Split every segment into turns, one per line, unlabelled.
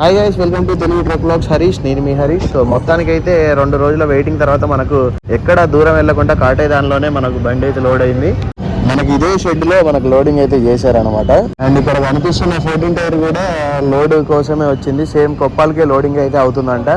Hi guys welcome to Telugu truck blogs Harish నేను మీ Harish so మొత్తానికి అయితే రెండు రోజుల వెయిటింగ్ తర్వాత మనకు ఎక్కడ దూరం వెళ్ళకుండా కాటే దానిలోనే మనకు బండి అయితే లోడ్ అయింది. మనకి ఇదే షెడ్లో మనకు లోడింగ్ అయితే చేశారనమాట అండ్ ఇక్కడ కనిపిస్తున్న ఫోర్టీన్ టైర్ కూడా లోడ్ కోసమే వచ్చింది. సేమ్ కొప్పాలకే లోడింగ్ అయితే అవుతుందంట.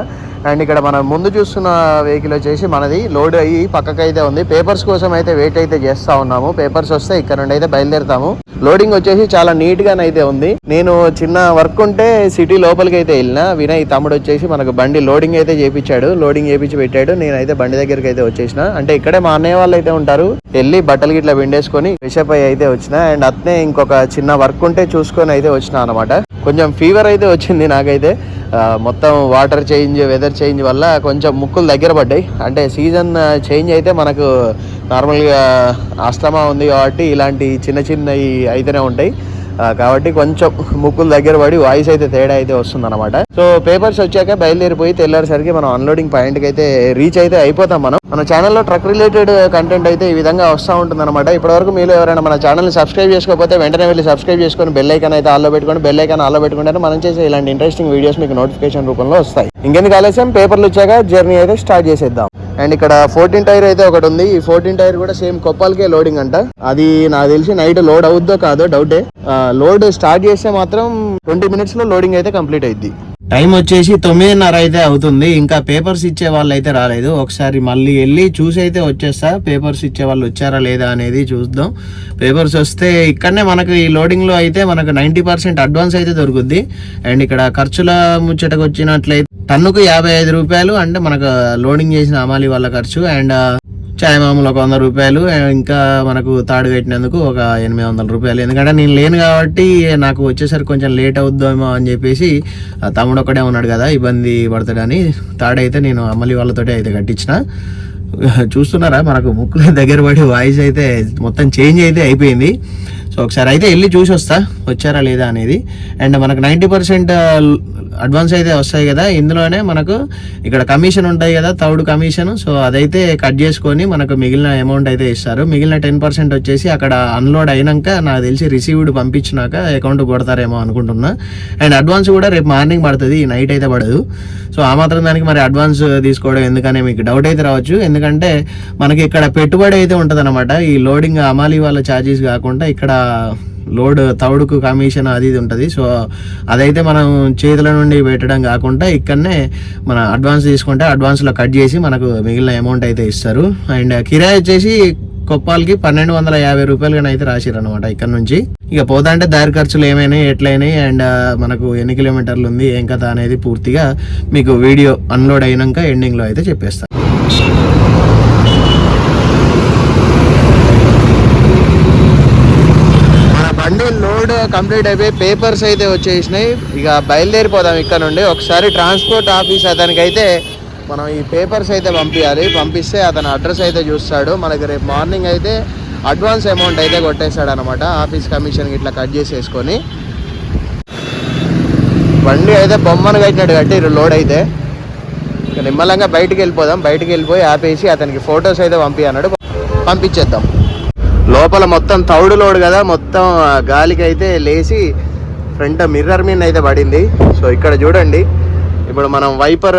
అండ్ ఇక్కడ మనం ముందు చూస్తున్న వెహికల్ వచ్చేసి మనది. లోడ్ అయ్యి పక్కకైతే ఉంది. పేపర్స్ కోసం అయితే వెయిట్ అయితే చేస్తా ఉన్నాము. పేపర్స్ వస్తే ఇక్కడ నుండి అయితే బయలుదేరుతాము. లోడింగ్ వచ్చేసి చాలా నీట్ గానైతే ఉంది. నేను చిన్న వర్క్ ఉంటే సిటీ లోపలికి అయితే వెళ్ళిన. వినయ్ తమ్ముడు వచ్చేసి మనకు బండి లోడింగ్ అయితే చేపించాడు. లోడింగ్ చేపించి పెట్టాడు. నేనైతే బండి దగ్గరికి అయితే వచ్చేసిన. అంటే ఇక్కడే మా అన్నయ్య వాళ్ళు అయితే ఉంటారు. వెళ్ళి బట్టలు గిట్లా విండేసుకొని ఫ్రెషప్ అయ్యి అయితే వచ్చిన. అండ్ అట్నే ఇంకొక చిన్న వర్క్ ఉంటే చూసుకొని అయితే వచ్చిన అనమాట కొంచెం ఫీవర్ అయితే వచ్చింది నాకైతే. మొత్తం వాటర్ చేంజ్ వెదర్ చేంజ్ వల్ల కొంచెం ముక్కులు దగ్గర పడ్డాయి. అంటే సీజన్ చేంజ్ అయితే మనకు నార్మల్గా ఆస్తమా ఉంది కాబట్టి ఇలాంటి చిన్న చిన్నవి అయితేనే ఉంటాయి. కాబట్టి కొంచెం ముక్కుల దగ్గర పడి వాయిస్ అయితే తేడా అయితే వస్తుంది అనమాట సో పేపర్స్ వచ్చాక బయలుదేరిపోయి తెల్లారిసరికి మనం అన్లోడింగ్ పాయింట్కి అయితే రీచ్ అయితే అయిపోతాం మనం. మన ఛానల్లో ట్రక్ రిలేటెడ్ కంటెంట్ అయితే ఈ విధంగా వస్తూ ఉంటుంది అనమాట ఇప్పటివరకు మీరు ఎవరైనా మన ఛానల్ని సబ్స్క్రైబ్ చేసుకోకపోతే వెంటనే వెళ్ళి సబ్స్క్రైబ్ చేసుకొని బెల్ ఐకాన్ అయితే ఆల్లో పెట్టుకొని బెల్ ఐకాన్ ఆల్లో పెట్టుకుంటే మనం చేసే ఇలాంటి ఇంట్రెస్టింగ్ వీడియోస్ మీకు నోటిఫికేషన్ రూపంలో వస్తాయి. ఇంకెందుకు ఆలస్యం? పేపర్లు వచ్చాక జర్నీ అయితే స్టార్ట్ చేసేద్దాం. అండ్ ఇక్కడ ఫోర్టీన్ టైర్ అయితే ఒకటి ఉంది. ఈ ఫోర్టీన్ టైర్ కూడా సేమ్ కొప్పాలకే లోడింగ్ అంట. అది నాకు తెలిసి నైట్ లోడ్ అవుద్దో కాదో డౌటే. లోడ్ స్టార్ట్ చేస్తే మాత్రం ట్వంటీ మినిట్స్లో లోడింగ్ అయితే కంప్లీట్ అయింది టైం వచ్చేసి తొమ్మిదిన్నర అయితే అవుతుంది. ఇంకా పేపర్స్ ఇచ్చే వాళ్ళు అయితే రాలేదు. ఒకసారి మళ్ళీ వెళ్ళి చూసి అయితే వచ్చేస్తా. పేపర్స్ ఇచ్చే వాళ్ళు వచ్చారా లేదా అనేది చూద్దాం. పేపర్స్ వస్తే ఇక్కడనే మనకు ఈ లోడింగ్లో అయితే మనకు నైంటీ పర్సెంట్ అడ్వాన్స్ అయితే దొరుకుద్ది. అండ్ ఇక్కడ ఖర్చుల ముచ్చటకు వచ్చినట్లయితే టన్నుకు యాభై ఐదు రూపాయలు అంటే మనకు లోడింగ్ చేసిన అమాలి వాళ్ళ ఖర్చు. అండ్ చాయ్ మామూలు ఒక వంద రూపాయలు ఇంకా మనకు తాడు కట్టినందుకు ఒక ఎనిమిది వందల రూపాయలు. ఎందుకంటే నేను లేను కాబట్టి నాకు వచ్చేసరికి కొంచెం లేట్ అవుద్దామో అని చెప్పేసి తమ్ముడు ఒక్కడే ఉన్నాడు కదా ఇబ్బంది పడతాడని తాడైతే నేను అమ్మలి వాళ్ళతోటే అయితే కట్టించిన. చూస్తున్నారా మనకు ముక్కుల దగ్గర పడి వాయిస్ అయితే మొత్తం చేంజ్ అయితే అయిపోయింది. సో ఒకసారి అయితే వెళ్ళి చూసి వస్తా వచ్చారా లేదా అనేది. అండ్ మనకు నైంటీ పర్సెంట్ అడ్వాన్స్ అయితే వస్తాయి కదా ఇందులోనే మనకు ఇక్కడ కమిషన్ ఉంటాయి కదా తౌడు కమిషన్. సో అదైతే కట్ చేసుకొని మనకు మిగిలిన అమౌంట్ అయితే ఇస్తారు. మిగిలిన టెన్ పర్సెంట్ వచ్చేసి అక్కడ అన్లోడ్ అయినాక నాకు తెలిసి రిసీవ్డ్ పంపించినాక అకౌంట్ కొడతారేమో అనుకుంటున్నా. అండ్ అడ్వాన్స్ కూడా రేపు మార్నింగ్ పడుతుంది ఈ నైట్ అయితే పడదు. సో ఆ మాత్రం దానికి మరి అడ్వాన్స్ తీసుకోవడం ఎందుకనే మీకు డౌట్ అయితే రావచ్చు. ఎందుకంటే మనకి ఇక్కడ పెట్టుబడి అయితే ఉంటుంది ఈ లోడింగ్ అమాలి వాళ్ళ ఛార్జెస్ కాకుండా ఇక్కడ లోడ్ తవుడుకు కమిషన్ అది ఇది ఉంటుంది. సో అదైతే మనం చేతుల నుండి పెట్టడం కాకుండా ఇక్కడనే మన అడ్వాన్స్ తీసుకుంటే అడ్వాన్స్లో కట్ చేసి మనకు మిగిలిన అమౌంట్ అయితే ఇస్తారు. అండ్ కిరాయి వచ్చేసి కొప్పాలకి పన్నెండు వందల యాభై రూపాయలుగా అయితే రాసిరు అనమాట ఇక్కడ నుంచి. ఇక పోతాంటే దారి ఖర్చులు ఏమైనాయి ఎట్లయినాయి అండ్ మనకు ఎన్ని కిలోమీటర్లు ఉంది ఏం కథ అనేది పూర్తిగా మీకు వీడియో అన్లోడ్ అయినాక ఎండింగ్లో అయితే చెప్పేస్తాను మన బండి లోడ్ కంప్లీట్ అయిపోయి పేపర్స్ అయితే వచ్చేసినాయి. ఇక బయలుదేరిపోదాం ఇక్కడ నుండి. ఒకసారి ట్రాన్స్పోర్ట్ ఆఫీస్ అతనికైతే మనం ఈ పేపర్స్ అయితే పంపించాలి పంపిస్తే అతను అడ్రస్ అయితే చూస్తాడు. మనకి రేపు మార్నింగ్ అయితే అడ్వాన్స్ అమౌంట్ అయితే కొట్టేస్తాడు అనమాట ఆఫీస్ కమిషన్ ఇట్లా కట్ చేసేసుకొని. బండి అయితే బొమ్మను కట్టినట్టు కట్టి లోడ్ అయితే. ఇక నిమ్మలంగా బయటికి వెళ్ళిపోదాం. బయటికి వెళ్ళిపోయి ఆపేసి అతనికి ఫొటోస్ అయితే పంపి అన్నాడు. పంపించేద్దాం. లోపల మొత్తం తౌడు లోడ్ కదా మొత్తం గాలికి అయితే లేచి ఫ్రంట్ మిర్రర్ మీద అయితే పడింది. సో ఇక్కడ చూడండి ఇప్పుడు మనం వైపర్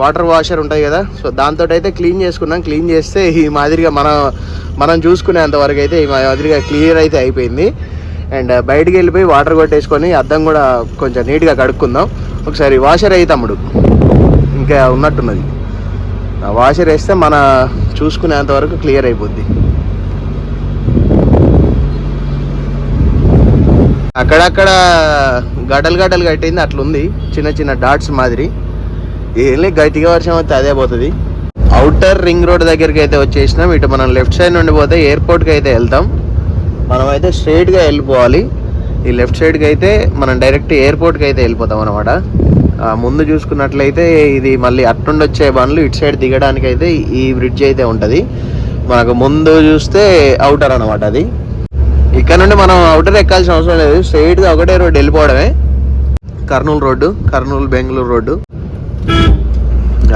వాటర్ వాషర్ ఉంటాయి కదా సో దాంతో అయితే క్లీన్ చేసుకున్నాం. క్లీన్ చేస్తే ఈ మాదిరిగా మనం మనం చూసుకునేంత వరకు అయితే ఈ మాదిరిగా క్లియర్ అయితే అయిపోయింది. అండ్ బయటికి వెళ్ళిపోయి వాటర్ కొట్టేసుకొని అద్దం కూడా కొంచెం నీట్గా కడుక్కుందాం. ఒకసారి వాషర్ అయ్యి తమ్ముడు ఇంకా ఉన్నట్టున్నది. ఆ వాషర్ వేస్తే మన చూసుకునేంత వరకు క్లియర్ అయిపోద్ది. అక్కడక్కడ గడ్డలు గడ్డలు కట్టింది అట్లుంది. చిన్న చిన్న డాట్స్ మాదిరి. ఏం గట్టిగా వర్షం వస్తే అదే పోతుంది. అవుటర్ రింగ్ రోడ్ దగ్గరికి అయితే వచ్చేసినాం. ఇటు మనం లెఫ్ట్ సైడ్ నుండి పోతే ఎయిర్పోర్ట్కి అయితే వెళ్తాం. మనం అయితే స్ట్రైట్గా వెళ్ళిపోవాలి. ఈ లెఫ్ట్ సైడ్కి అయితే మనం డైరెక్ట్ ఎయిర్పోర్ట్కి అయితే వెళ్ళిపోతాం అనమాట ముందు చూసుకున్నట్లయితే ఇది మళ్ళీ అట్టుండి వచ్చే బండ్లు ఇటు సైడ్ దిగడానికి అయితే ఈ బ్రిడ్జ్ అయితే ఉంటుంది. మనకు ముందు చూస్తే అవుటర్ అనమాట అది. ఇక్కడ నుండి మనం అవుటర్ ఎక్కాల్సిన అవసరం లేదు. స్ట్రైట్గా ఒకటే రోడ్డు వెళ్ళిపోవడమే. Kurnool road Kurnool Bengaluru road.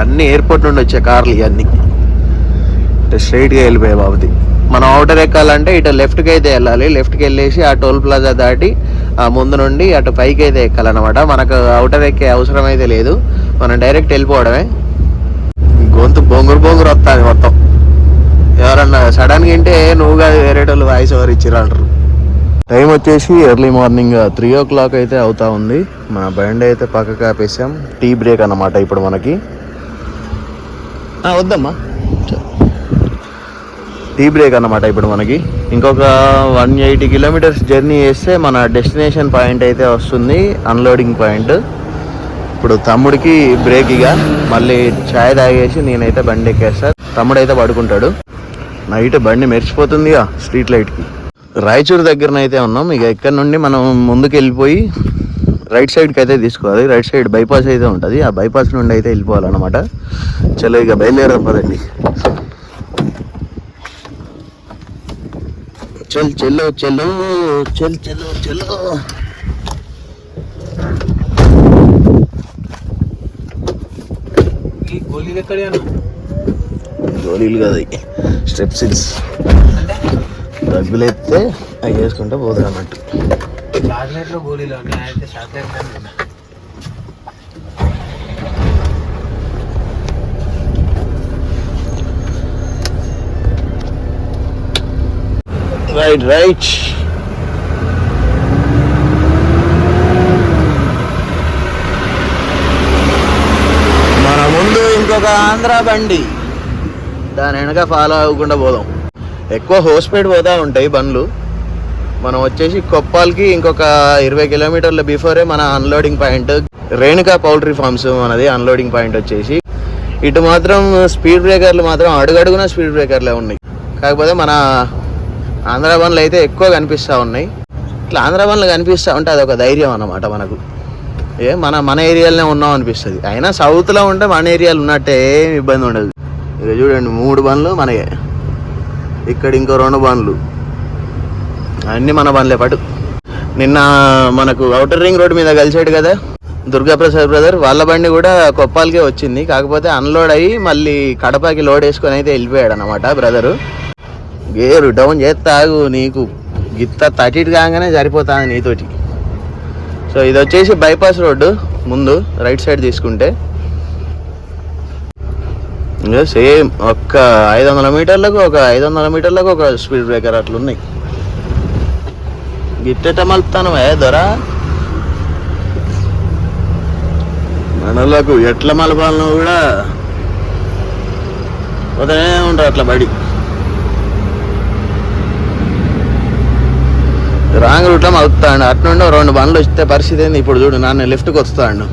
అన్ని ఎయిర్పోర్ట్ నుండి వచ్చే కార్లు ఇవన్నీ. స్ట్రైట్గా వెళ్ళిపోయాయి బాబుది. మనం అవుటర్ ఎక్కాలంటే ఇటు లెఫ్ట్కి అయితే వెళ్ళాలి. లెఫ్ట్కి వెళ్ళేసి ఆ టోల్ ప్లాజా దాటి ఆ ముందు నుండి అటు పైకి అయితే ఎక్కాలన్నమాట. మనకు అవుటర్ ఎక్కే అవసరం అయితే లేదు. మనం డైరెక్ట్ వెళ్ళిపోవడమే. గొంతు బొంగురు బొంగురు వస్తుంది మొత్తం. ఎవరన్నా సడన్గా వింటే నువ్వు కాదు వాయిస్ ఓవర్ ఇచ్చిరంటారు టైం వచ్చేసి early morning three o'clock అయితే అవుతా ఉంది. మన బండి అయితే పక్కకు ఆపేసాం. టీ బ్రేక్ అన్నమాట ఇప్పుడు మనకి. వద్దమ్మా. టీ బ్రేక్ అన్నమాట ఇప్పుడు మనకి. ఇంకొక వన్ ఎయిటీ కిలోమీటర్స్ జర్నీ చేస్తే మన డెస్టినేషన్ పాయింట్ అయితే వస్తుంది. Unloading point. ఇప్పుడు తమ్ముడికి బ్రేక్ ఇక. మళ్ళీ ఛాయ్ తాగేసి నేనైతే బండి ఎక్కేస్తా. తమ్ముడు అయితే పడుకుంటాడు. నైట్ బండి మెరిచిపోతుంది స్ట్రీట్ లైట్కి. రాయచూరు దగ్గరనైతే ఉన్నాం. ఇక ఇక్కడ నుండి మనం ముందుకు వెళ్ళిపోయి రైట్ సైడ్కి అయితే తీసుకోవాలి. రైట్ సైడ్ బైపాస్ అయితే ఉంటుంది. ఆ బైపాస్ నుండి అయితే వెళ్ళిపోవాలన్నమాట. చలో ఇక బయలుదేరాం పదండి. చల్ చెల్లో చెల్లో చల్ చెల్లో చెల్లో
ఎక్కడ
గోళీలు కదా స్టెప్సిల్స్ దగ్గులు ఎత్తే అవి వేసుకుంటే పోతుంది అన్నట్టు.
చాక్లెట్లో గోళీలు ఉన్నాయి అయితే చాక్లెట్
రైట్ రైట్ మన ముందు ఇంకొక ఆంధ్ర బండి. దాని వెనక ఫాలో అవ్వకుండా పోదాం. ఎక్కువ హోస్పేట్ పోతా ఉంటాయి బండ్లు. మనం వచ్చేసి కొప్పాల్కి ఇంకొక ఇరవై కిలోమీటర్ల బిఫోరే మన unloading point Renuka poultry farms మనది అన్లోడింగ్ పాయింట్ వచ్చేసి. ఇటు మాత్రం స్పీడ్ బ్రేకర్లు మాత్రం అడుగడుగున స్పీడ్ బ్రేకర్లే ఉన్నాయి. కాకపోతే మన ఆంధ్ర బండ్లు అయితే ఎక్కువ కనిపిస్తూ ఉన్నాయి. ఇట్లా ఆంధ్ర బండ్లు కనిపిస్తూ ఉంటే అదొక ధైర్యం అన్నమాట మనకు. ఏ మన మన ఏరియాలోనే ఉన్నాం అనిపిస్తుంది. అయినా సౌత్లో ఉంటే మన ఏరియాలో ఉన్నట్టే ఏం ఇబ్బంది ఉండదు. ఇక చూడండి మూడు బండ్లు మనకే. ఇక్కడ ఇంకో రెండు బండ్లు. అన్నీ మన బండ్లే పాటు. నిన్న మనకు అవుటర్ రింగ్ రోడ్ మీద కలిసాడు కదా దుర్గాప్రసాద్ బ్రదర్ వాళ్ళ బండి కూడా కొప్పాలకే వచ్చింది. కాకపోతే అన్లోడ్ అయ్యి మళ్ళీ కడపకి లోడ్ వేసుకొని అయితే వెళ్ళిపోయాడు అనమాట బ్రదరు గేరు డౌన్ చేస్తాగు నీకు. గిత్త తటిటి కాగానే సరిపోతుంది నీతోటి. సో ఇది వచ్చేసి బైపాస్ రోడ్డు ముందు రైట్ సైడ్ తీసుకుంటే. ఇంకా సేమ్ ఒక్క ఐదు వందల మీటర్లకు ఒక ఐదు వందల మీటర్లకు ఒక స్పీడ్ బ్రేకర్ అట్లా ఉన్నాయి గిట్టెట మలుపుతాను ఏ దొరా? మనలకు ఎట్ల మలపాలను కూడా పోతూనే ఉంటారు అట్లా బడి. రాంగ్ రూట్లో మలుపుతాడు అటు నుండి రెండు బండ్లు వస్తే పరిస్థితి ఏంది? ఇప్పుడు చూడు నాన్న లెఫ్ట్కి వస్తాడు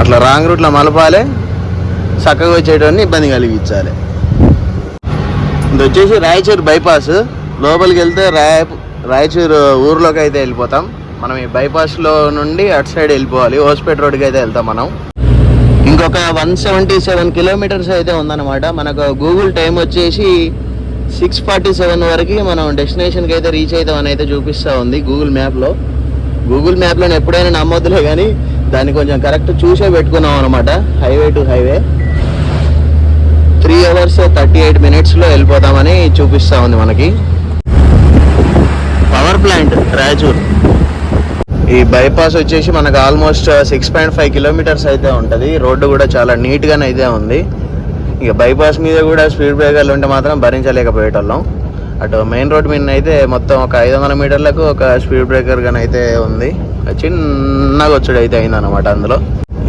అట్లా రాంగ్ రూట్లో మలపాలి చక్కగా వచ్చేటన్ని ఇబ్బంది కలిగించాలి. ఇది వచ్చేసి రాయచూరు బైపాస్. లోపలికి వెళ్తే రాయ రాయచూరు ఊర్లోకి అయితే వెళ్ళిపోతాం. మనం ఈ బైపాస్లో నుండి అటు సైడ్ వెళ్ళిపోవాలి. హోస్పేట్ రోడ్కి అయితే వెళ్తాం మనం. ఇంకొక వన్ సెవెంటీ సెవెన్ కిలోమీటర్స్ అయితే ఉందన్నమాట. మనకు గూగుల్ టైం వచ్చేసి సిక్స్ ఫార్టీ సెవెన్ వరకు మనం డెస్టినేషన్కి అయితే రీచ్ అవుతామని అయితే చూపిస్తూ ఉంది గూగుల్ మ్యాప్లో. గూగుల్ మ్యాప్లో ఎప్పుడైనా నమ్మొద్దులే కానీ దాన్ని కొంచెం కరెక్ట్ చూసే పెట్టుకున్నాం అనమాట highway to highway. Three hours thirty eight మినిట్స్లో వెళ్ళిపోతామని చూపిస్తూ ఉంది మనకి. Power plant Raichur. ఈ బైపాస్ వచ్చేసి మనకు almost six point five kilometres అయితే ఉంటుంది. రోడ్డు కూడా చాలా నీట్గానే అయితే ఉంది. ఇక బైపాస్ మీద కూడా స్పీడ్ బ్రేకర్లు ఉంటే మాత్రం భరించలేకపోయేటోళ్ళం. అటు మెయిన్ రోడ్ మీద అయితే మొత్తం ఒక ఐదు వందల మీటర్లకు ఒక స్పీడ్ బ్రేకర్ కానీ అయితే ఉంది. చిన్నగా వచ్చుడు అయితే అయింది అనమాట అందులో.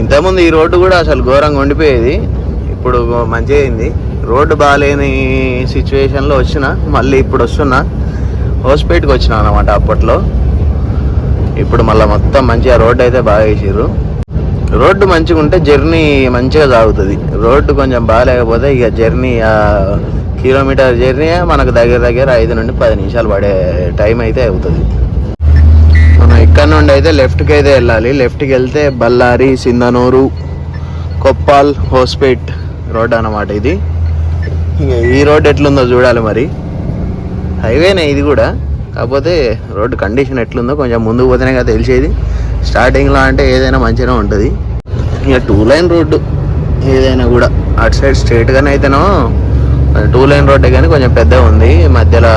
ఇంతకుముందు ఈ రోడ్డు కూడా అసలు ఘోరంగా ఉండిపోయేది. ఇప్పుడు మంచిగా అయింది. రోడ్డు బాగాలేని సిచ్యువేషన్లో వచ్చిన మళ్ళీ ఇప్పుడు వస్తున్నా హోస్పేట్కి వచ్చిన అనమాట అప్పట్లో. ఇప్పుడు మళ్ళీ మొత్తం మంచిగా రోడ్డు అయితే బాగా వేసారు రోడ్డు మంచిగా ఉంటే జర్నీ మంచిగా సాగుతుంది. రోడ్డు కొంచెం బాగాలేకపోతే ఇక జర్నీ కిలోమీటర్ జర్నీ మనకు దగ్గర దగ్గర ఐదు నుండి పది నిమిషాలు పడే టైం అయితే అవుతుంది. ఇక్కడ నుండి అయితే లెఫ్ట్కి అయితే వెళ్ళాలి. లెఫ్ట్కి వెళ్తే బళ్ళారి సింధనూరు కొప్పాల్ హోస్పేట్ రోడ్ అన్నమాట ఇది. ఇక ఈ రోడ్ ఎట్లుందో చూడాలి మరి. హైవేనే ఇది కూడా. కాకపోతే రోడ్డు కండిషన్ ఎట్లుందో కొంచెం ముందుకు పోతేనే కదా తెలిసేది. స్టార్టింగ్లో అంటే ఏదైనా మంచిగా ఉంటుంది. ఇక టూ లైన్ రోడ్డు ఏదైనా కూడా అటు సైడ్ స్ట్రేట్గానే అయితేనో టూ లైన్ రోడ్డే కానీ కొంచెం పెద్దగా ఉంది. మధ్యలో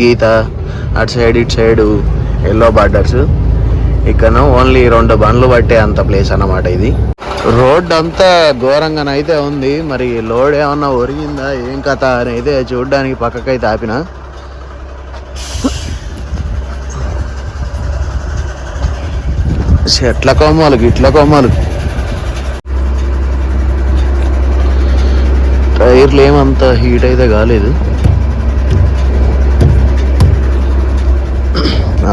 గీత అటు సైడ్ ఇటు సైడు ఎల్లో బార్డర్స్ ఇక్కడ ఓన్లీ రెండు బండ్లు పట్టే అంత ప్లేస్ అన్నమాట ఇది. రోడ్ అంతా ఘోరంగానైతే ఉంది. మరి లోడ్ ఏమన్నా ఒరిగిందా? ఏం కథ అని అయితే చూడడానికి పక్కకైతే ఆపిన. చెట్ల కొమ్మలు గిట్ల కొమ్మలు. టైర్లు ఏమంత హీట్ అయితే కాలేదు.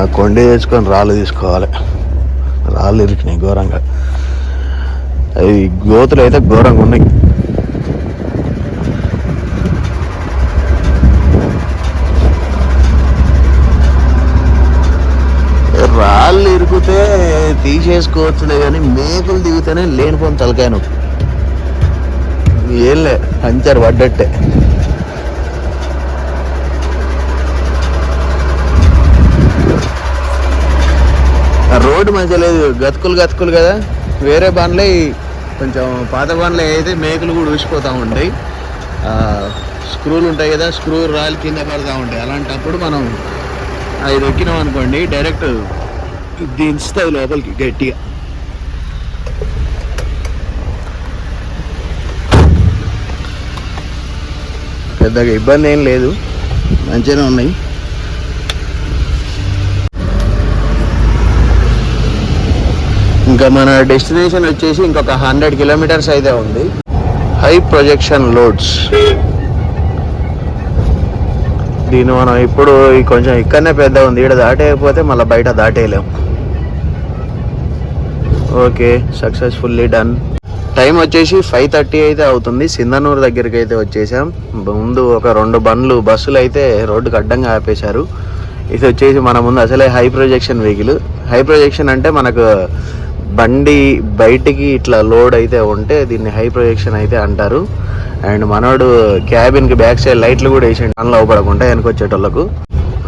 కొండ తెచ్చుకొని రాళ్ళు తీసుకోవాలి. రాళ్ళు ఇరికినాయి ఘోరంగా. అవి గోతులు అయితే ఘోరంగా ఉన్నాయి. రాళ్ళు ఇరికితే తీసేసుకోవచ్చులే కానీ మేకలు దిగితేనే లేనిపోని తలకాయ నొప్పి. పంచర్ పడ్డట్టే. రోడ్డు మంచిగా లేదు గతుకులు గతుకులు కదా. వేరే బండ్లే కొంచెం పాత బండ్లు అయితే మేకలు కూడా ఊసిపోతూ ఉంటాయి. స్క్రూలు ఉంటాయి కదా స్క్రూ రాయలు కింద పడతా ఉంటాయి. అలాంటప్పుడు మనం అది ఎక్కినాం అనుకోండి డైరెక్ట్ దించుతుంది లోపలికి గట్టిగా. పెద్దగా ఇబ్బంది ఏం లేదు. మంచిగానే ఉన్నాయి. ఇంకా మన డెస్టినేషన్ వచ్చేసి ఇంకొక హండ్రెడ్ కిలోమీటర్స్ అయితే ఉంది. హై ప్రొజెక్షన్ లోడ్స్ దీన్ని మనం ఇప్పుడు కొంచెం ఇక్కడనే పెద్ద ఉంది. ఇక్కడ దాటేయకపోతే మళ్ళీ బయట దాటేయలేం. ఓకే సక్సెస్ఫుల్లీ డన్ టైం వచ్చేసి ఫైవ్ థర్టీ అయితే అవుతుంది. సింధనూరు దగ్గరికి అయితే వచ్చేసాం. ముందు ఒక రెండు బండ్లు బస్సులు అయితే రోడ్డుకి అడ్డంగా ఆపేశారు. ఇది వచ్చేసి మన ముందు అసలే high projection vehicle high projection అంటే మనకు బండి బయటికి ఇట్లా లోడ్ అయితే ఉంటే దీన్ని హై ప్రొజెక్షన్ అయితే అంటారు. అండ్ మనోడు క్యాబిన్కి బ్యాక్ సైడ్ లైట్లు కూడా వేసి అందులో అవపడకుండా వెనకొచ్చేటోళ్ళకు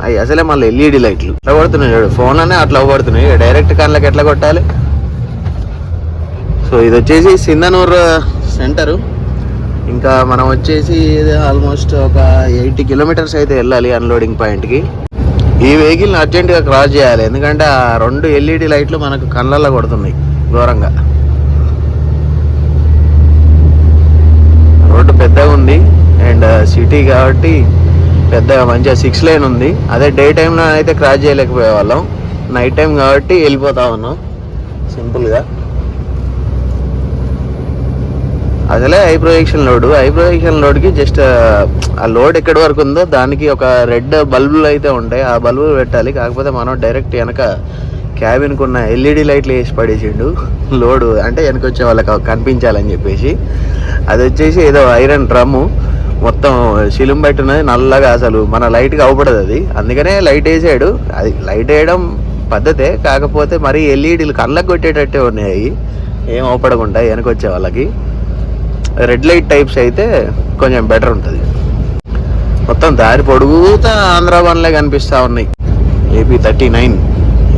అవి అసలే మళ్ళీ ఎల్ఈడి లైట్లు. ఎట్లా పడుతున్నాయి చూడు ఫోన్లోనే అట్లా అవ్వబడుతున్నాయి డైరెక్ట్ కళ్ళకి ఎట్లా కొట్టాలి? సో ఇది వచ్చేసి సింధనూరు సెంటరు ఇంకా మనం వచ్చేసి ఆల్మోస్ట్ ఒక ఎయిటీ కిలోమీటర్స్ అయితే వెళ్ళాలి అన్లోడింగ్ పాయింట్కి ఈ వెహికల్ని అర్జెంటుగా క్రాస్ చేయాలి. ఎందుకంటే ఆ రెండు ఎల్ఈడి లైట్లు మనకు కళ్ళల్లో కొడుతున్నాయి ఘోరంగా. రోడ్డు పెద్దగా ఉంది. అండ్ సిటీ కాబట్టి పెద్దగా మంచిగా సిక్స్ లైన్ ఉంది. అదే డే టైంలో అయితే క్రాస్ చేయలేకపోయే వాళ్ళం నైట్ టైం కాబట్టి వెళ్ళిపోతా ఉన్నాం. సింపుల్గా. అసలే high projection load high projection లోడ్కి just ఆ లోడ్ ఎక్కడి వరకు ఉందో దానికి ఒక రెడ్ బల్బులు అయితే ఉంటాయి. ఆ బల్బులు పెట్టాలి. కాకపోతే మనం డైరెక్ట్ వెనక క్యాబిన్కి ఉన్న ఎల్ఈడి లైట్లు వేసి పడేసిండు. లోడ్ అంటే వెనక వచ్చే వాళ్ళకి కనిపించాలని చెప్పేసి. అది వచ్చేసి ఏదో ఐరన్ డ్రమ్ము మొత్తం శిలుం బయట నల్లగా అసలు మన లైట్కి అవపడదు అది. అందుకనే లైట్ వేసాడు. అది లైట్ వేయడం పద్ధతే. కాకపోతే మరి ఎల్ఈడీలు కళ్ళకు కొట్టేటట్టే ఉన్నాయి. ఏం అవపడకుండా వెనకొచ్చే వాళ్ళకి. రెడ్ లైట్ టైప్స్ అయితే కొంచెం బెటర్ ఉంటుంది. మొత్తం దారి పొడుగుతా ఆంధ్ర వన్లే కనిపిస్తూ ఉన్నాయి. AP thirty nine.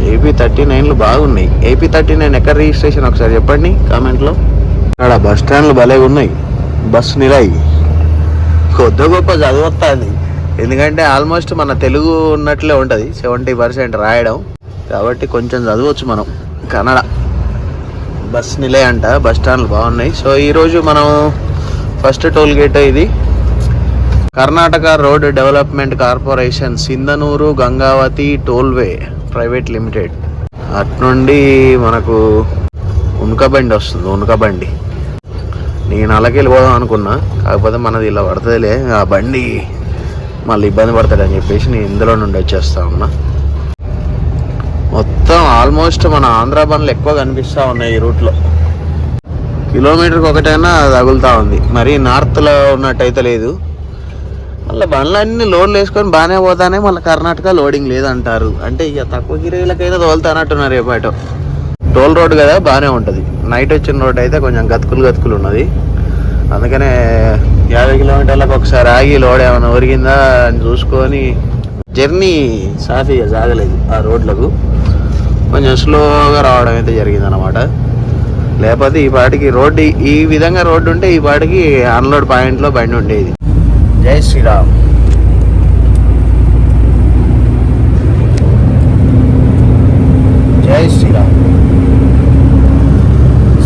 AP thirty నైన్లు బాగున్నాయి. ఏపీ థర్టీ నైన్ ఎక్కడ రిజిస్ట్రేషన్ ఒకసారి చెప్పండి కామెంట్లో. అక్కడ బస్ స్టాండ్లు భలే ఉన్నాయి. బస్ నిలాయి. కొద్ది గొప్ప చదువుతుంది ఎందుకంటే ఆల్మోస్ట్ మన తెలుగు ఉన్నట్లే ఉంటుంది. సెవెంటీ పర్సెంట్ రాయడం. కాబట్టి కొంచెం చదవచ్చు మనం. కన్నడ. బస్ నిలయ అంట బస్ స్టాండ్లు బాగున్నాయి. సో ఈరోజు మనం ఫస్ట్ టోల్ గేట్ ఇది. Karnataka road development corporation Sindhanur Gangavathi tollway private limited. అట్నుండి మనకు ఉనకబండి వస్తుంది ఉనకబండి నేను అలాగే వెళ్ళిపోదాం అనుకున్నా కాకపోతే మనది ఇలా పడుతుందిలే. ఆ బండి మళ్ళీ ఇబ్బంది పడతాడని చెప్పేసి నేను ఇందులో నుండి వచ్చేస్తా ఉన్నా. మొత్తం ఆల్మోస్ట్ మన ఆంధ్ర బండ్లు ఎక్కువ కనిపిస్తూ ఉన్నాయి ఈ రూట్లో. కిలోమీటర్కి ఒకటైనా తగులుతూ ఉంది. మరీ నార్త్లో ఉన్నట్టయితే లేదు. మళ్ళీ బండ్లన్నీ లోడ్లు వేసుకొని బాగానే పోతానే మళ్ళీ కర్ణాటక లోడింగ్ లేదంటారు. అంటే ఇక తక్కువ గిరీలకైతే తోలుతానట్టున్నారు రేపాటో టోల్ రోడ్ కదా బాగానే ఉంటుంది. నైట్ వచ్చిన రోడ్ అయితే కొంచెం గతుకులు గతుకులు ఉన్నది. అందుకనే యాభై కిలోమీటర్లకు ఒకసారి ఆగి లోడ్ ఏమైనా ఒరిగిందా అని చూసుకొని జర్నీ సాఫీగా సాగలేదు ఆ రోడ్లకు. కొంచెం స్లోగా రావడం అయితే జరిగింది అనమాట లేకపోతే ఈ పాటికి రోడ్డు ఈ విధంగా రోడ్డు ఉంటే ఈ పాటికి అన్లోడ్ పాయింట్లో బండి ఉండేది. జై శ్రీరామ్. జై శ్రీరామ్.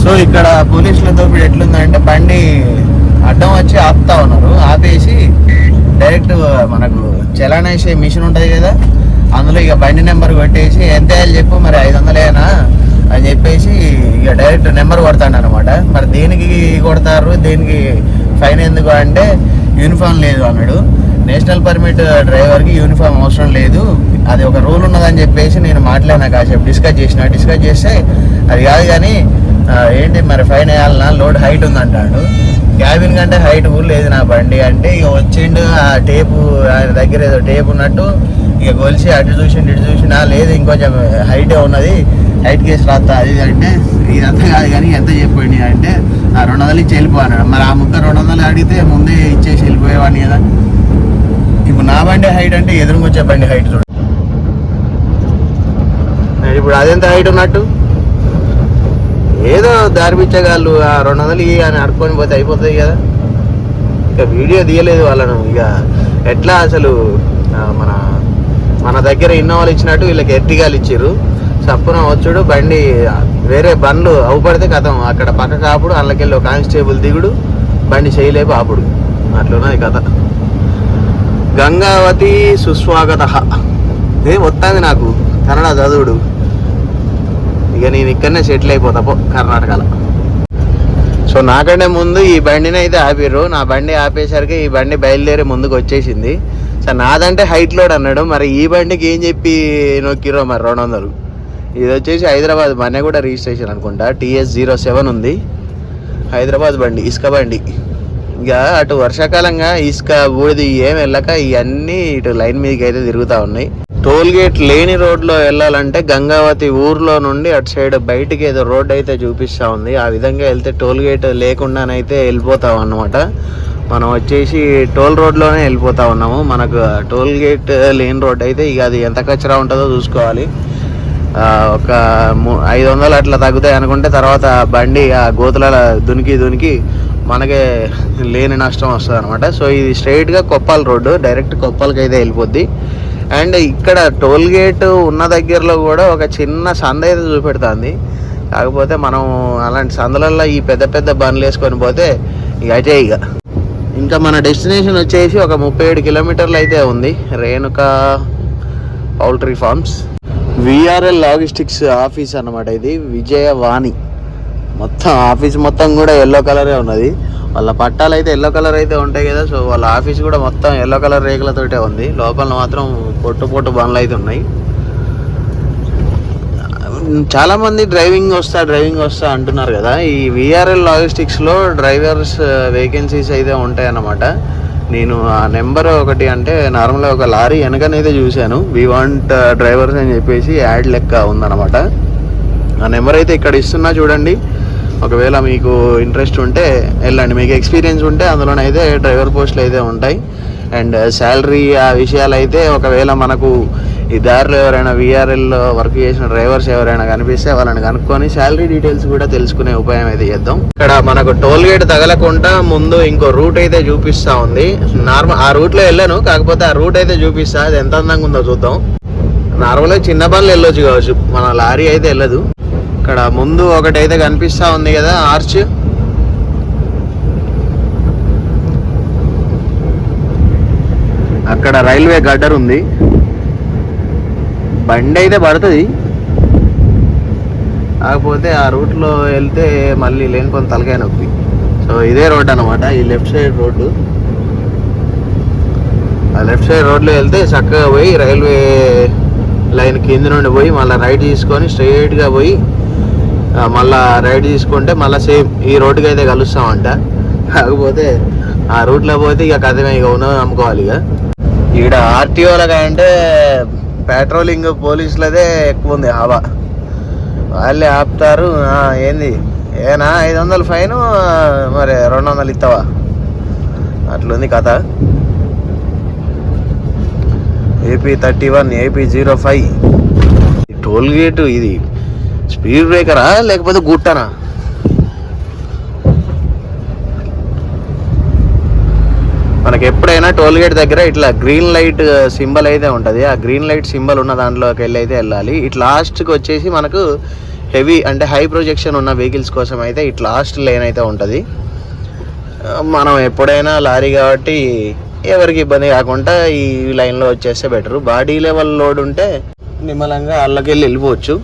సో ఇక్కడ పోలీసులతో ఇప్పుడు ఎట్లుందంటే బండి అడ్డం వచ్చి ఆపుతా ఉన్నారు. ఆపేసి డైరెక్ట్ మనకు చలాన్ వేసే మిషన్ ఉంటుంది కదా అందులో ఇక బండి నెంబర్ కొట్టేసి ఎంత వేయాలి చెప్పు మరి ఐదు వందలేనా అని చెప్పేసి ఇక డైరెక్ట్ నెంబర్ కొడతాడు అనమాట మరి దేనికి కొడతారు దేనికి ఫైన్ ఎందుకు అంటే యూనిఫామ్ లేదు అన్నాడు. నేషనల్ పర్మిట్ డ్రైవర్కి యూనిఫామ్ అవసరం లేదు. అది ఒక రూల్ ఉన్నదని చెప్పేసి నేను మాట్లాడినా కాసేపు డిస్కస్ చేసిన. డిస్కస్ చేస్తే అది కాదు కానీ ఏంటి మరి ఫైన్ వేయాలన్నా లోడ్ హైట్ ఉందంటాడు. క్యాబిన్ కంటే హైట్ కూడా లేదు నా బండి అంటే ఇక వచ్చిండు ఆ టేపు ఆయన దగ్గర ఏదో టేప్ ఉన్నట్టు ఇక కొలిసి అటు చూసిండు ఇటు చూసినా లేదు ఇంకొంచెం హైటే ఉన్నది. హైట్ కేసు రాస్తా అది ఇది అంటే ఇదంతా కాదు కానీ ఎంత చెప్పండి అంటే ఆ రెండు వందలు ఇచ్చి వెళ్ళిపో మరి ఆ ముక్క రెండు వందలు అడిగితే ముందే ఇచ్చేసి వెళ్ళిపోయేవాడిని కదా. ఇప్పుడు నా బండి హైట్ అంటే ఎదురుకొచ్చే బండి హైట్ చూడు. ఇప్పుడు అదెంత హైట్ ఉన్నట్టు? ఏదో దారిపించగాళ్ళు ఆ రెండు వందలు అని అడుక్కొని పోతే అయిపోతుంది కదా. ఇక వీడియో తీయలేదు వాళ్ళను. ఇక ఎట్లా అసలు మన మన దగ్గర ఇన్నోవాలు ఇచ్చినట్టు వీళ్ళకి ఎర్టిగాలు ఇచ్చారు సప్పున వచ్చుడు బండి వేరే బండ్లు అవుపడితే కథం. అక్కడ పక్క కాపుడు అందులోకెళ్ళి ఒక కానిస్టేబుల్ దిగుడు బండి చేయలేపు ఆపుడు. అట్లున్నది కథ. గంగావతి సుస్వాగత. ఏం వస్తుంది నాకు? కన్నడ చదువుడు. ఇక నేను ఇక్కడనే సెటిల్ అయిపోతా కర్ణాటకలో. సో నాకంటే ముందు ఈ బండిని అయితే ఆపిర్రు. నా బండి ఆపేసరికి ఈ బండి బయలుదేరి ముందుకు వచ్చేసింది సో నాదంటే హైట్ లోడ్ అన్నాడు. మరి ఈ బండికి ఏం చెప్పి నొక్కిరో మరి రెండు వందలు? ఇది వచ్చేసి హైదరాబాద్ మన కూడా రిజిస్ట్రేషన్ అనుకుంటా. టీఎస్ జీరో సెవెన్ ఉంది. హైదరాబాద్ బండి ఇసుక బండి. ఇక అటు వర్షాకాలంగా ఇసుక బూడిది ఏం వెళ్ళక ఇవన్నీ ఇటు లైన్ మీదకి అయితే తిరుగుతూ ఉన్నాయి. టోల్ గేట్ లేని రోడ్లో వెళ్ళాలంటే గంగావతి ఊర్లో నుండి అటు సైడ్ బయటికి ఏదో రోడ్ అయితే చూపిస్తూ ఉంది. ఆ విధంగా వెళ్తే టోల్ గేట్ లేకుండానైతే వెళ్ళిపోతాం అన్నమాట. మనం వచ్చేసి టోల్ రోడ్లోనే వెళ్ళిపోతా ఉన్నాము. మనకు టోల్ గేట్ లేని రోడ్ అయితే ఇక అది ఎంత కచ్చరా ఉంటుందో చూసుకోవాలి. ఒక ఐదు వందలు అట్లా తగ్గుతాయి అనుకుంటే తర్వాత బండి ఆ గోతుల దునికి దునికి మనకే లేని నష్టం వస్తుంది అనమాట సో ఇది స్ట్రైట్గా కొప్పాల రోడ్డు డైరెక్ట్ కొప్పాలకి అయితే వెళ్ళిపోద్ది. అండ్ ఇక్కడ టోల్ గేట్ ఉన్న దగ్గరలో కూడా ఒక చిన్న సంద అయితే చూపెడుతుంది. కాకపోతే మనం అలాంటి సందలలో ఈ పెద్ద పెద్ద బండ్లు వేసుకొని పోతే ఇక అజయ్ ఇక. ఇంకా మన డెస్టినేషన్ వచ్చేసి ఒక ముప్పై ఏడు కిలోమీటర్లు అయితే ఉంది. Renuka poultry farms. VRL logistics office అన్నమాట ఇది. విజయవాణి. మొత్తం ఆఫీస్ మొత్తం కూడా ఎల్లో కలరే ఉన్నది. వాళ్ళ పట్టాలు అయితే ఎల్లో కలర్ అయితే ఉంటాయి కదా సో వాళ్ళ ఆఫీస్ కూడా మొత్తం ఎల్లో కలర్ రేకులతోటే ఉంది. లోపల మాత్రం పొట్టు పొట్టు బండ్లు అయితే ఉన్నాయి. చాలామంది డ్రైవింగ్ వస్తా డ్రైవింగ్ వస్తా అంటున్నారు కదా. ఈ విఆర్ఎల్ లాజిస్టిక్స్లో డ్రైవర్స్ వేకెన్సీస్ అయితే ఉంటాయన్నమాట. నేను ఆ నెంబర్ ఒకటి అంటే నార్మల్గా ఒక లారీ వెనకనైతే చూశాను. వి వాంట్ డ్రైవర్స్ అని చెప్పేసి యాడ్ లెక్క ఉందన్నమాట. ఆ నెంబర్ అయితే ఇక్కడ ఇస్తున్నా చూడండి. ఒకవేళ మీకు ఇంట్రెస్ట్ ఉంటే వెళ్ళండి. మీకు ఎక్స్పీరియన్స్ ఉంటే అందులోనైతే డ్రైవర్ పోస్టులు అయితే ఉంటాయి. అండ్ శాలరీ uh, ఆ విషయాలు అయితే ఒకవేళ మనకు ఈ దారిలో ఎవరైనా విఆర్ఎల్లో వర్క్ చేసిన డ్రైవర్స్ ఎవరైనా కనిపిస్తే వాళ్ళని కనుక్కొని శాలరీ డీటెయిల్స్ కూడా తెలుసుకునే ఉపాయం అయితే చేద్దాం. ఇక్కడ మనకు టోల్ గేట్ తగలకుండా ముందు ఇంకో రూట్ అయితే చూపిస్తా ఉంది. నార్మల్ ఆ రూట్లో వెళ్ళాను కాకపోతే ఆ రూట్ అయితే చూపిస్తా. అది ఎంత అందంగా ఉందో చూద్దాం. నార్మల్గా చిన్న బండ్లు వెళ్ళొచ్చు కావచ్చు. మన లారీ అయితే వెళ్ళదు. ఇక్కడ ముందు ఒకటి అయితే కనిపిస్తా ఉంది కదా ఆర్చ్ అక్కడ రైల్వే గడ్డర్ ఉంది. బండి అయితే పడుతుంది. కాకపోతే ఆ రూట్లో వెళ్తే మళ్ళీ లేనిపోని తలకాయ నొప్పి. సో ఇదే రోడ్ అనమాట ఈ లెఫ్ట్ సైడ్ రోడ్డు ఆ లెఫ్ట్ సైడ్ రోడ్లో వెళ్తే చక్కగా పోయి రైల్వే లైన్ కింద నుండి పోయి మళ్ళీ రైట్ తీసుకొని స్ట్రైట్గా పోయి మళ్ళా రైడ్ తీసుకుంటే మళ్ళీ సేమ్ ఈ రోడ్డుకి అయితే కలుస్తామంట. కాకపోతే ఆ రూట్లో పోతే ఇక కథమే ఇక ఉన్నది అమ్ముకోవాలి ఇక. ఈడ ఆర్టీఓలగా అంటే పెట్రోలింగ్ పోలీసులదే ఎక్కువ ఉంది హవా. వాళ్ళే ఆపుతారు. ఏంది? ఏనా? ఐదు వందలు ఫైన్? మరి రెండు వందలు ఇస్తావా అట్లుంది కథ. AP thirty one AP zero five toll gate ఇది స్పీడ్ బ్రేకరా లేకపోతే గుట్టనా? మనకి ఎప్పుడైనా టోల్ గేట్ దగ్గర ఇట్లా గ్రీన్ లైట్ సింబల్ అయితే ఉంటుంది. ఆ గ్రీన్ లైట్ సింబల్ ఉన్న దాంట్లోకి వెళ్ళి అయితే వెళ్ళాలి. ఇట్ లాస్ట్కి వచ్చేసి మనకు హెవీ అంటే హై ప్రొజెక్షన్ ఉన్న వెహికల్స్ కోసం అయితే ఇట్ లాస్ట్ లేన్ అయితే ఉంటుంది. మనం ఎప్పుడైనా లారీ కాబట్టి ఎవరికి ఇబ్బంది కాకుండా ఈ లైన్లో వచ్చేస్తే బెటర్. బాడీ లెవెల్ లోడ్ ఉంటే నిమ్మలంగా అల్లకెళ్ళి వెళ్ళిపోవచ్చు.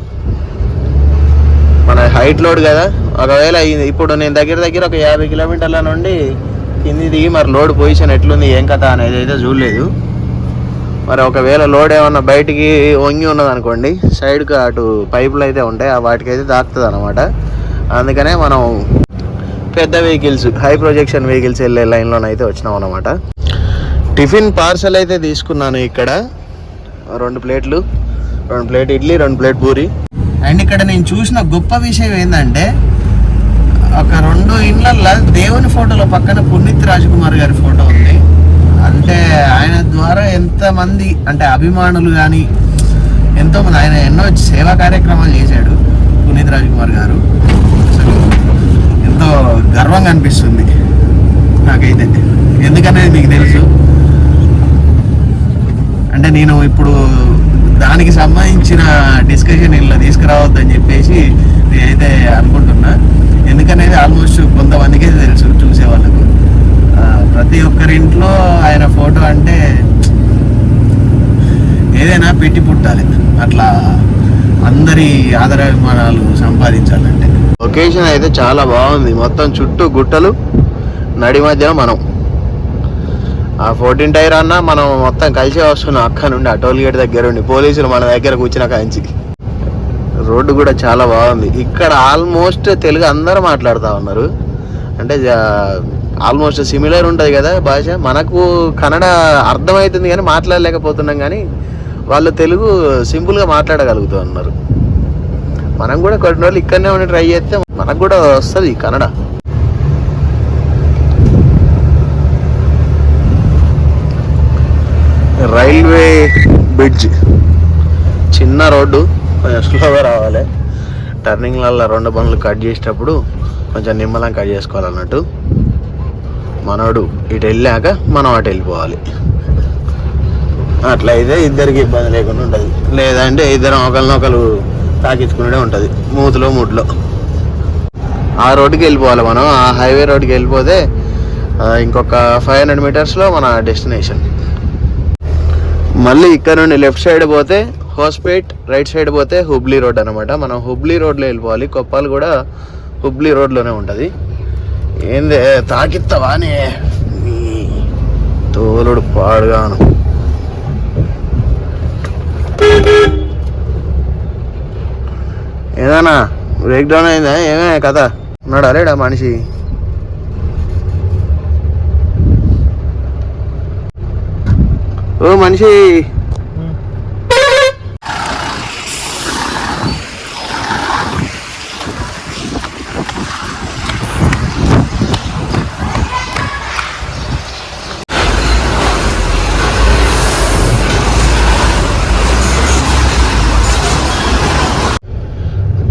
మన హైట్ లోడ్ కదా. ఒకవేళ ఇప్పుడు నేను దగ్గర దగ్గర ఒక యాభై కిలోమీటర్ల నుండి కింది దిగి మరి లోడ్ పొజిషన్ ఎట్లుంది ఏం కథ అనేది అయితే చూడలేదు. మరి ఒకవేళ లోడ్ ఏమన్నా బయటికి వంగి ఉన్నది అనుకోండి సైడ్కి అటు పైపులు అయితే ఉంటాయి ఆ వాటికైతే తాకుతుంది అనమాట అందుకనే మనం పెద్ద వెహికల్స్ హై ప్రొజెక్షన్ వెహికల్స్ వెళ్ళే లైన్లోనైతే వచ్చినాం అనమాట టిఫిన్ పార్సల్ అయితే తీసుకున్నాను ఇక్కడ. రెండు ప్లేట్లు రెండు ప్లేట్ ఇడ్లీ రెండు ప్లేట్ పూరి. అండ్ ఇక్కడ నేను చూసిన గొప్ప విషయం ఏంటంటే ఒక రెండు ఇండ్లల్లో దేవుని ఫోటోల పక్కన పునీత్ రాజ్కుమార్ గారి ఫోటో ఉంది. అంటే ఆయన ద్వారా ఎంతమంది అంటే అభిమానులు కానీ ఎంతోమంది ఆయన ఎన్నో సేవా కార్యక్రమాలు చేశాడు పునీత్ రాజ్కుమార్ గారు. అసలు ఎంతో గర్వంగా అనిపిస్తుంది నాకైతే. ఎందుకనేది మీకు తెలుసు? అంటే నేను ఇప్పుడు దానికి సంబంధించిన డిస్కషన్ ఇలా తీసుకురావద్దని చెప్పేసి నేనైతే అనుకుంటున్నా. ఎందుకనేది ఆల్మోస్ట్ కొంతమందికే తెలుసు చూసే వాళ్ళకు. ప్రతి ఒక్కరి ఇంట్లో ఆయన ఫోటో అంటే ఏదైనా పెట్టి పుట్టాలి. అట్లా అందరి ఆదరాభిమానాలు సంపాదించాలంటే. లొకేషన్ అయితే చాలా బాగుంది. మొత్తం చుట్టూ గుట్టలు నడి మధ్య మనం. ఆ ఫోర్టీన్ టైర్ అన్న మనం మొత్తం కలిసి వస్తున్నాం అక్క నుండి ఆ టోల్ గేట్ దగ్గర ఉండి పోలీసులు మన దగ్గర కూర్చున్న కాంచి రోడ్డు కూడా చాలా బాగుంది. ఇక్కడ ఆల్మోస్ట్ తెలుగు అందరూ మాట్లాడుతూ ఉన్నారు. అంటే ఆల్మోస్ట్ సిమిలర్ ఉంటుంది కదా భాష. మనకు కన్నడ అర్థమవుతుంది కానీ మాట్లాడలేకపోతున్నాం కానీ వాళ్ళు తెలుగు సింపుల్గా మాట్లాడగలుగుతూ ఉన్నారు మనం కూడా కొన్ని రోజులు ఇక్కడనే ఉండి ట్రై చేస్తే మనకు కూడా వస్తుంది కన్నడ. Railway bridge. చిన్న రోడ్డు కొంచెం స్లోగా రావాలి. టర్నింగ్లలో రెండు బండ్లు కట్ చేసేటప్పుడు కొంచెం నిమ్మలం కట్ చేసుకోవాలన్నట్టు. మనోడు ఇటు వెళ్ళాక మనం అటు వెళ్ళిపోవాలి. అట్లయితే ఇద్దరికి ఇబ్బంది లేకుండా ఉంటుంది. లేదంటే ఇద్దరం ఒకరినొకరు తాకించుకునే ఉంటుంది. మూతిలో ముట్లో. ఆ రోడ్డుకి వెళ్ళిపోవాలి మనం. ఆ హైవే రోడ్డుకి వెళ్ళిపోతే ఇంకొక ఫైవ్ హండ్రెడ్ మీటర్స్లో మన డెస్టినేషన్ మళ్ళీ ఇక్కడ నుండి లెఫ్ట్ సైడ్ పోతే హోస్పేట్ రైట్ సైడ్ పోతే హుబ్లీ రోడ్ అనమాట మనం హుబ్లీ రోడ్లో వెళ్ళిపోవాలి. కొప్పాలు కూడా హుబ్లీ రోడ్లోనే ఉంటుంది. ఏంది తాకిత్తవానే తోలుడు పాడుగాను. ఏదన్నా బ్రేక్ డౌన్ అయిందా? ఏమే కథ? ఉన్నాడా లేడా మనిషి? ఓ మనిషి.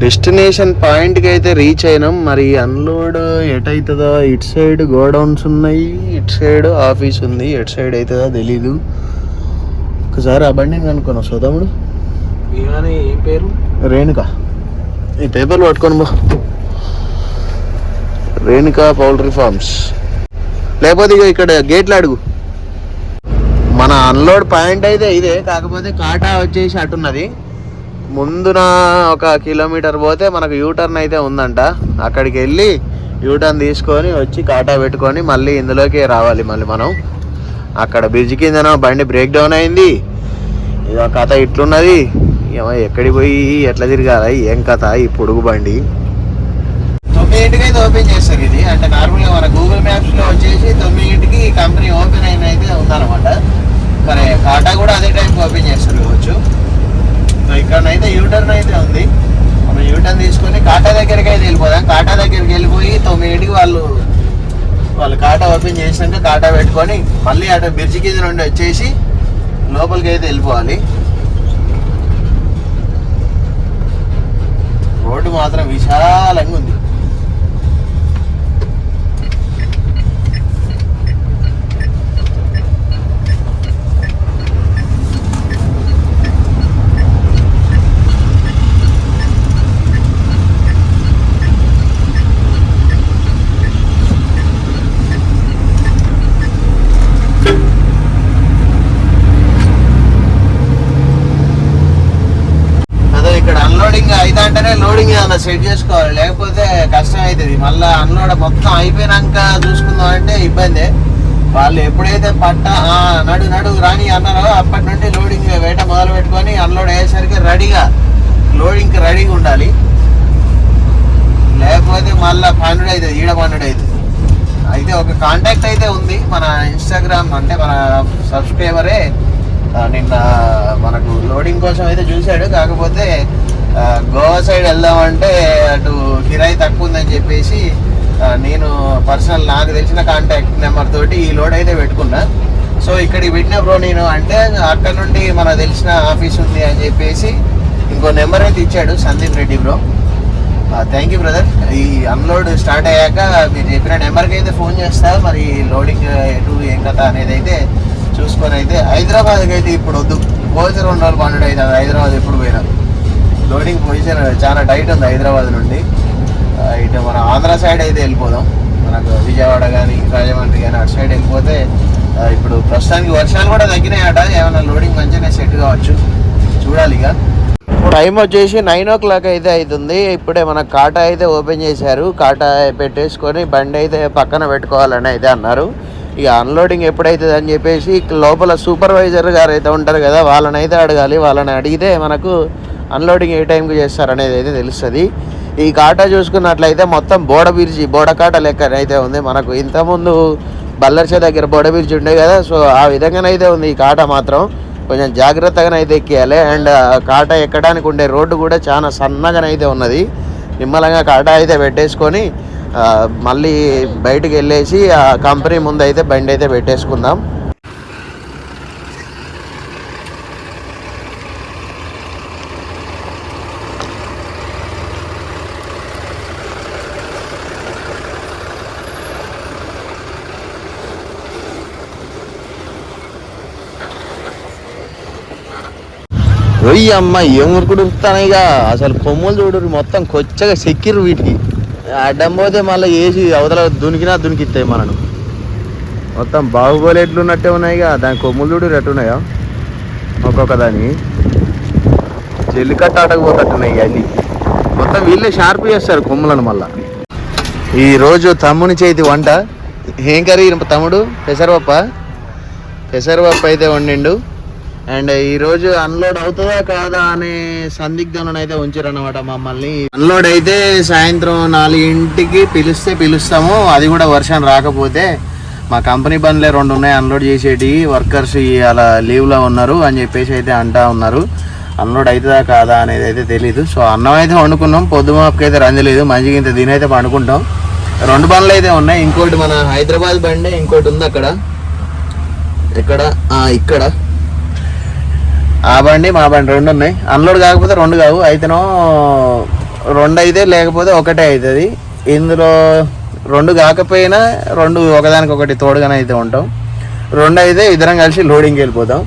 డెస్టినేషన్ పాయింట్కి అయితే రీచ్ అయినాం. మరి అన్లోడ్ ఎటవుతుందా ఇటు సైడ్ గోడౌన్స్ ఉన్నాయి ఇటు సైడ్ ఆఫీస్ ఉంది ఎటు సైడ్ అవుతుందా తెలీదు. ఒకసారి ఆ బండిని కనుక్కోను సోదముడు
ఇవాని ఏం పేరు?
రేణుక. ఈ పేపర్లు పట్టుకొని బా రేణుక పౌల్ట్రీ ఫార్మ్స్. లేకపోతే ఇక ఇక్కడ గేట్లు అడుగు. మన అన్లోడ్ పాయింట్ అయితే ఇదే కాకపోతే కాటా వచ్చేసి అటున్నది. ముందున ఒక కిలోమీటర్ పోతే మనకు యూటర్న్ అయితే ఉందంట. అక్కడికి వెళ్ళి యూటర్న్ తీసుకొని వచ్చి కాటా పెట్టుకొని మళ్ళీ ఇందులోకి రావాలి మళ్ళీ మనం. అక్కడ బ్రిడ్జ్ కిందన బండి బ్రేక్ డౌన్ అయింది. ఇదో కథ ఇట్లున్నది. ఏమో ఎక్కడికి పోయి ఎట్లా తిరగాలి? ఏం కథ? ఈ పొడుగు బండి. తొమ్మిదింటికి అయితే ఓపెన్ చేస్తారు ఇది. అంటే నార్మల్గా మన గూగుల్ మ్యాప్స్లో వచ్చేసి తొమ్మిదింటికి కంపెనీ ఓపెన్ అయిన అయితే ఉందన్నమాట. మరి కాటా కూడా అదే టైంకి ఓపెన్ చేస్తారు కావచ్చు. సో ఇక్కడనైతే యూటర్న్ అయితే ఉంది. మనం యూటర్న్ తీసుకొని కాటా దగ్గరికి అయితే వెళ్ళిపోదాం. కాటా దగ్గరికి వెళ్ళిపోయి తొమ్మిదింటికి వాళ్ళు వాళ్ళు కాటా ఓపెన్ చేసినాక కాటా పెట్టుకొని మళ్ళీ అటు బ్రిడ్జ్ కింద నుండి వచ్చేసి లోపలికి అయితే వెళ్ళిపోవాలి. రోడ్డు మాత్రం విశాలంగా ఉంది వెంటనే ఏమన్నా సెట్ చేసుకోవాలి లేకపోతే కష్టం అవుతుంది మళ్ళీ అన్నోడ మొత్తం అయిపోయినాక చూసుకుందాం అంటే ఇబ్బంది. వాళ్ళు ఎప్పుడైతే పట్ట నడు నడు రాని అన్నారో అప్పటి నుండి లోడింగ్ వేట మొదలు పెట్టుకొని అన్లోడ్ అయ్యేసరికి రెడీగా లోడింగ్కి రెడీగా ఉండాలి. లేకపోతే మళ్ళీ పండుడు అవుతుంది ఈడ పండుడు అవుతుంది అయితే ఒక కాంటాక్ట్ అయితే ఉంది మన ఇన్స్టాగ్రామ్ అంటే మన సబ్స్క్రైబరే నిన్న మనకు లోడింగ్ కోసం అయితే చూశాడు. కాకపోతే గోవా సైడ్ వెళ్దామంటే అటు కిరాయి తక్కువ ఉందని చెప్పేసి నేను పర్సనల్ నాకు తెలిసిన కాంటాక్ట్ నెంబర్ తోటి ఈ లోడ్ అయితే పెట్టుకున్నా. సో ఇక్కడికి పెట్టిన బ్రో నేను అంటే అక్కడ నుండి మనకు తెలిసిన ఆఫీస్ ఉంది అని చెప్పేసి ఇంకో నెంబర్ అయితే ఇచ్చాడు Sandeep Reddy bro. Thank you brother ఈ అన్లోడ్ స్టార్ట్ అయ్యాక మీరు చెప్పిన నెంబర్కి అయితే ఫోన్ చేస్తా మరి లోడింగ్ ఎటు ఏం కథ అనేది అయితే చూసుకొని అయితే హైదరాబాద్కి అయితే ఇప్పుడు వద్దు. పోతే రెండు రోజులు పన్నెండు అయితే హైదరాబాద్ ఎప్పుడు పోయినా. లోడింగ్ పొజిషన్ చాలా టైట్ ఉంది హైదరాబాద్ నుండి. ఇటు మన ఆంధ్ర సైడ్ అయితే వెళ్ళిపోదాం. మనకు విజయవాడ కానీ రాజమండ్రి కానీ అటు సైడ్ వెళ్ళిపోతే ఇప్పుడు ప్రస్తుతానికి వర్షాలు కూడా తగ్గినాయట. ఏమైనా లోడింగ్ మంచిగానే సెట్ కావచ్చు. చూడాలి ఇక. టైం వచ్చేసి నైన్ ఓ క్లాక్ అయితే అవుతుంది ఇప్పుడే మన కాటా అయితే ఓపెన్ చేశారు. కాటా పెట్టేసుకొని బండి అయితే పక్కన పెట్టుకోవాలని అయితే అన్నారు. ఇక అన్లోడింగ్ ఎప్పుడైతుంది అని చెప్పేసి లోపల సూపర్వైజర్ గారు అయితే ఉంటారు కదా వాళ్ళని అయితే అడగాలి. వాళ్ళని అడిగితే మనకు అన్లోడింగ్ ఏ టైంకి చేస్తారనేది అయితే తెలుస్తుంది. ఈ కాటా చూసుకున్నట్లయితే మొత్తం బోడ బిర్జి బోడ కాట లెక్క అయితే ఉంది. మనకు ఇంతకుముందు బల్లర్చ దగ్గర బోడ బిర్జి ఉండే కదా సో ఆ విధంగానైతే ఉంది ఈ కాట మాత్రం. కొంచెం జాగ్రత్తగానైతే ఎక్కేయాలి. అండ్ కాట ఎక్కడానికి ఉండే రోడ్డు కూడా చాలా సన్నగానైతే ఉన్నది. నిమ్మలంగా కాట అయితే పెట్టేసుకొని మళ్ళీ బయటకు వెళ్ళేసి ఆ కంపెనీ ముందు అయితే బండి అయితే పెట్టేసుకుందాం. రొయ్యి అమ్మ ఏం ఉరుకుడుతానైగా అసలు కొమ్ములు చూడు మొత్తం కొచ్చగా సెక్కిర్రు వీటికి. అడ్డం పోతే మళ్ళీ వేసి అవతల దునికినా దునికిస్తాయి మనను. మొత్తం బాహుబలి ఎట్లున్నట్టే ఉన్నాయిగా దాని కొమ్ములు చూడు ఎట్టున్నాయా ఒక్కొక్క దాని. చెల్లికట్ట ఆటకపోతట్టున్నాయి ఇక అన్ని. మొత్తం వీళ్ళే షార్ప్ చేస్తారు కొమ్ములను మళ్ళా. ఈరోజు తమ్ముని చేతి వంట. ఏం కర్రీ? తమ్ముడు పెసరపప్ప. పెసరపప్పు అయితే వండిండు. అండ్ ఈ రోజు అన్లోడ్ అవుతుందా కాదా అనే సందిగ్ధంలో అయితే ఉంచారన్నమాట మమ్మల్ని. అన్లోడ్ అయితే సాయంత్రం నాలుగింటికి పిలిస్తే పిలుస్తాము. అది కూడా వర్షం రాకపోతే మా కంపెనీ బండ్లే రెండు ఉన్నాయి. అన్లోడ్ చేసేటి వర్కర్స్ అలా లీవ్లో ఉన్నారు అని చెప్పేసి అయితే అంటా ఉన్నారు. అన్లోడ్ అవుతుందా కాదా అనేది అయితే తెలీదు. సో అన్నం అయితే వండుకున్నాం. పొద్దుమాపకి అయితే రంజలేదు మంచిగా ఇంత దీని అయితే పండుకుంటాం. రెండు బండ్లు అయితే ఉన్నాయి. ఇంకోటి మన హైదరాబాద్ బండి ఇంకోటి ఉంది అక్కడ. ఎక్కడ? ఇక్కడ. ఆ బండి మా బండి రెండు ఉన్నాయి అన్లోడ్ కాకపోతే రెండు కావు. అయితేనో రెండు అయితే లేకపోతే ఒకటే అవుతుంది ఇందులో రెండు కాకపోయినా రెండు ఒకదానికి ఒకటి తోడుగానే అయితే ఉంటాం. రెండు అయితే ఇద్దరం కలిసి లోడింగ్కి వెళ్ళిపోతాం.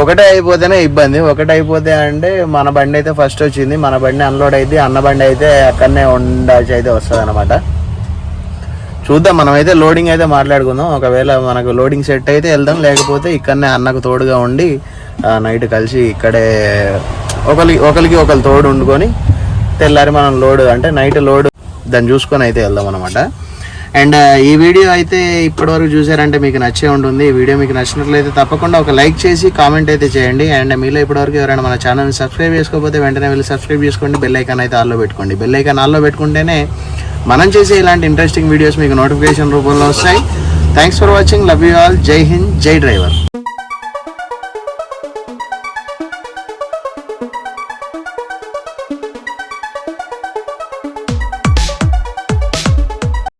ఒకటే అయిపోతేనే ఇబ్బంది. ఒకటే అయిపోతే అంటే మన బండి అయితే ఫస్ట్ వచ్చింది. మన బండి అన్లోడ్ అయితే అన్న బండి అయితే అక్కడనే ఉండాల్సి అయితే వస్తుంది అనమాట చూద్దాం. మనం అయితే లోడింగ్ అయితే మాట్లాడుకుందాం. ఒకవేళ మనకు లోడింగ్ సెట్ అయితే వెళ్దాం. లేకపోతే ఇక్కడనే అన్నకు తోడుగా ఉండి నైట్ కలిసి ఇక్కడే ఒకరి ఒకరికి ఒకరు తోడు వండుకొని తెల్లారి మనం లోడ్ అంటే నైట్ లోడ్ దాన్ని చూసుకొని అయితే వెళ్దాం అనమాట అండ్ ఈ వీడియో అయితే ఇప్పటివరకు చూసారంటే మీకు నచ్చే ఉంటుంది. ఈ వీడియో మీకు నచ్చినట్లయితే తప్పకుండా ఒక లైక్ చేసి కామెంట్ అయితే చేయండి. అండ్ మీలో ఇప్పటివరకు ఎవరైనా మన ఛానల్ని సబ్స్క్రైబ్ చేసుకోకపోతే వెంటనే వెళ్ళి సబ్స్క్రైబ్ చేసుకోండి బెల్ ఐకాన్ అయితే ఆల్లో పెట్టుకోండి. బెల్ ఐకాన్ ఆల్లో పెట్టుకుంటేనే మనం చేసే ఇలాంటి ఇంట్రెస్టింగ్ వీడియోస్ మీకు నోటిఫికేషన్ రూపంలో వస్తాయి. Thanks for watching love you all Jai Hind Jai driver